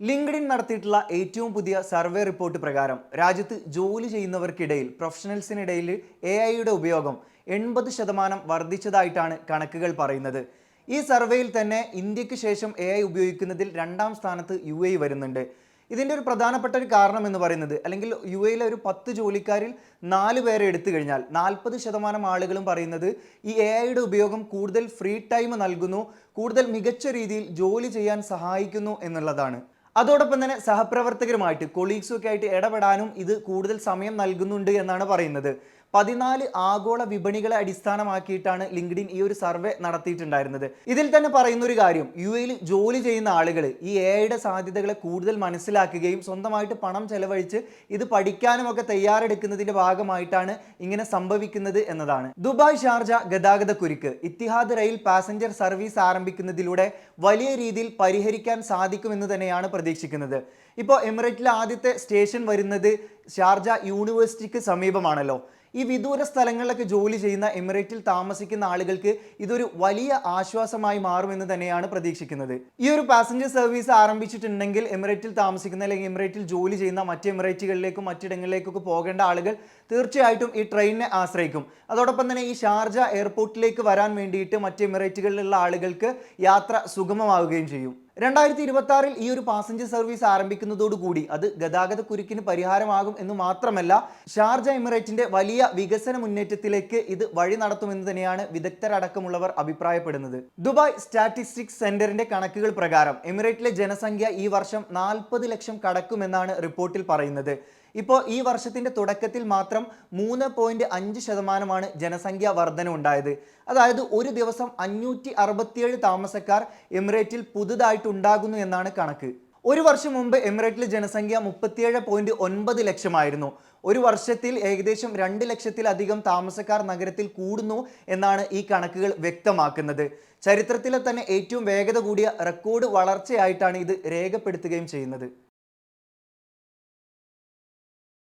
LinkedIn നടത്തിയിട്ടുള്ള ഏറ്റവും പുതിയ സർവേ റിപ്പോർട്ട് പ്രകാരം രാജ്യത്ത് ജോലി ചെയ്യുന്നവർക്കിടയിൽ പ്രൊഫഷണൽസിനിടയിൽ എ ഐയുടെ ഉപയോഗം എൺപത് ശതമാനം വർദ്ധിച്ചതായിട്ടാണ് കണക്കുകൾ പറയുന്നത്. ഈ സർവേയിൽ തന്നെ ഇന്ത്യയ്ക്ക് ശേഷം എ ഐ ഉപയോഗിക്കുന്നതിൽ രണ്ടാം സ്ഥാനത്ത് യു എ വരുന്നുണ്ട്. ഇതിന്റെ ഒരു പ്രധാനപ്പെട്ട ഒരു കാരണം എന്ന് പറയുന്നത് അല്ലെങ്കിൽ യു എയിലെ ഒരു പത്ത് ജോലിക്കാരിൽ നാല് പേരെ എടുത്തു കഴിഞ്ഞാൽ നാൽപ്പത് ശതമാനം ആളുകളും പറയുന്നത് ഈ എ ഐയുടെ ഉപയോഗം കൂടുതൽ ഫ്രീ ടൈം നൽകുന്നു കൂടുതൽ മികച്ച രീതിയിൽ ജോലി ചെയ്യാൻ സഹായിക്കുന്നു എന്നുള്ളതാണ്. അതോടൊപ്പം തന്നെ സഹപ്രവർത്തകരുമായിട്ട് കൊളീഗ്സും ഒക്കെ ആയിട്ട് ഇടപെടാനും ഇത് കൂടുതൽ സമയം നൽകുന്നുണ്ട് എന്നാണ് പറയുന്നത്. പതിനാല് ആഗോള വിപണികളെ അടിസ്ഥാനമാക്കിയിട്ടാണ് ലിങ്ക്ഡിൻ ഈ ഒരു സർവേ നടത്തിയിട്ടുണ്ടായിരുന്നത്. ഇതിൽ തന്നെ പറയുന്ന ഒരു കാര്യം യു എയിൽ ജോലി ചെയ്യുന്ന ആളുകൾ ഈ എയുടെ സാധ്യതകളെ കൂടുതൽ മനസ്സിലാക്കുകയും സ്വന്തമായിട്ട് പണം ചെലവഴിച്ച് ഇത് പഠിക്കാനും ഒക്കെ തയ്യാറെടുക്കുന്നതിന്റെ ഭാഗമായിട്ടാണ് ഇങ്ങനെ സംഭവിക്കുന്നത് എന്നതാണ്. ദുബായ് ഷാർജ ഗതാഗത കുരുക്ക് ഇത്തിഹാദ് റെയിൽ പാസഞ്ചർ സർവീസ് ആരംഭിക്കുന്നതിലൂടെ വലിയ രീതിയിൽ പരിഹരിക്കാൻ സാധിക്കുമെന്ന് തന്നെയാണ് പ്രതീക്ഷിക്കുന്നത്. ഇപ്പോൾ എമിറേറ്റിലെ ആദ്യത്തെ സ്റ്റേഷൻ വരുന്നത് ഷാർജ യൂണിവേഴ്സിറ്റിക്ക് സമീപമാണല്ലോ. ഈ വിദൂര സ്ഥലങ്ങളിലൊക്കെ ജോലി ചെയ്യുന്ന എമിറേറ്റിൽ താമസിക്കുന്ന ആളുകൾക്ക് ഇതൊരു വലിയ ആശ്വാസമായി മാറുമെന്ന് തന്നെയാണ് പ്രതീക്ഷിക്കുന്നത്. ഈ ഒരു പാസഞ്ചർ സർവീസ് ആരംഭിച്ചിട്ടുണ്ടെങ്കിൽ എമിറേറ്റിൽ താമസിക്കുന്ന അല്ലെങ്കിൽ എമിറേറ്റിൽ ജോലി ചെയ്യുന്ന മറ്റ് എമിറേറ്റുകളിലേക്കും മറ്റിടങ്ങളിലേക്കൊക്കെ പോകേണ്ട ആളുകൾ തീർച്ചയായിട്ടും ഈ ട്രെയിനിനെ ആശ്രയിക്കും. അതോടൊപ്പം തന്നെ ഈ ഷാർജ എയർപോർട്ടിലേക്ക് വരാൻ വേണ്ടിയിട്ട് മറ്റ് എമിറേറ്റുകളിലുള്ള ആളുകൾക്ക് യാത്ര സുഗമമാവുകയും ചെയ്യും. രണ്ടായിരത്തി ഇരുപത്തി ആറിൽ ഈ ഒരു പാസഞ്ചർ സർവീസ് ആരംഭിക്കുന്നതോടുകൂടി അത് ഗതാഗത കുരുക്കിന് പരിഹാരമാകും എന്ന് മാത്രമല്ല ഷാർജ എമിറേറ്റിന്റെ വലിയ വികസന മുന്നേറ്റത്തിലേക്ക് ഇത് വഴി നടത്തുമെന്ന് തന്നെയാണ് വിദഗ്ധരടക്കമുള്ളവർ അഭിപ്രായപ്പെടുന്നത്. ദുബായ് സ്റ്റാറ്റിസ്റ്റിക്സ് സെന്ററിന്റെ കണക്കുകൾ പ്രകാരം എമിറേറ്റിലെ ജനസംഖ്യ ഈ വർഷം നാൽപ്പത് ലക്ഷം കടക്കുമെന്നാണ് റിപ്പോർട്ടിൽ പറയുന്നത്. ഇപ്പോൾ ഈ വർഷത്തിന്റെ തുടക്കത്തിൽ മാത്രം മൂന്ന് പോയിന്റ് അഞ്ച് ശതമാനമാണ് ജനസംഖ്യ വർധന ഉണ്ടായത്. അതായത് ഒരു ദിവസം അഞ്ഞൂറ്റി അറുപത്തിയേഴ് താമസക്കാർ എമിറേറ്റിൽ പുതുതായിട്ട് ഉണ്ടാകുന്നു എന്നാണ് കണക്ക്. ഒരു വർഷം മുമ്പ് എമിറേറ്റിലെ ജനസംഖ്യ മുപ്പത്തിയേഴ് പോയിന്റ് ഒൻപത് ലക്ഷമായിരുന്നു. ഒരു വർഷത്തിൽ ഏകദേശം രണ്ട് ലക്ഷത്തിലധികം താമസക്കാർ നഗരത്തിൽ കൂടുന്നു എന്നാണ് ഈ കണക്കുകൾ വ്യക്തമാക്കുന്നത്. ചരിത്രത്തിലെ തന്നെ ഏറ്റവും വേഗത കൂടിയ റെക്കോർഡ് വളർച്ചയായിട്ടാണ് ഇത് രേഖപ്പെടുത്തുകയും ചെയ്യുന്നത്.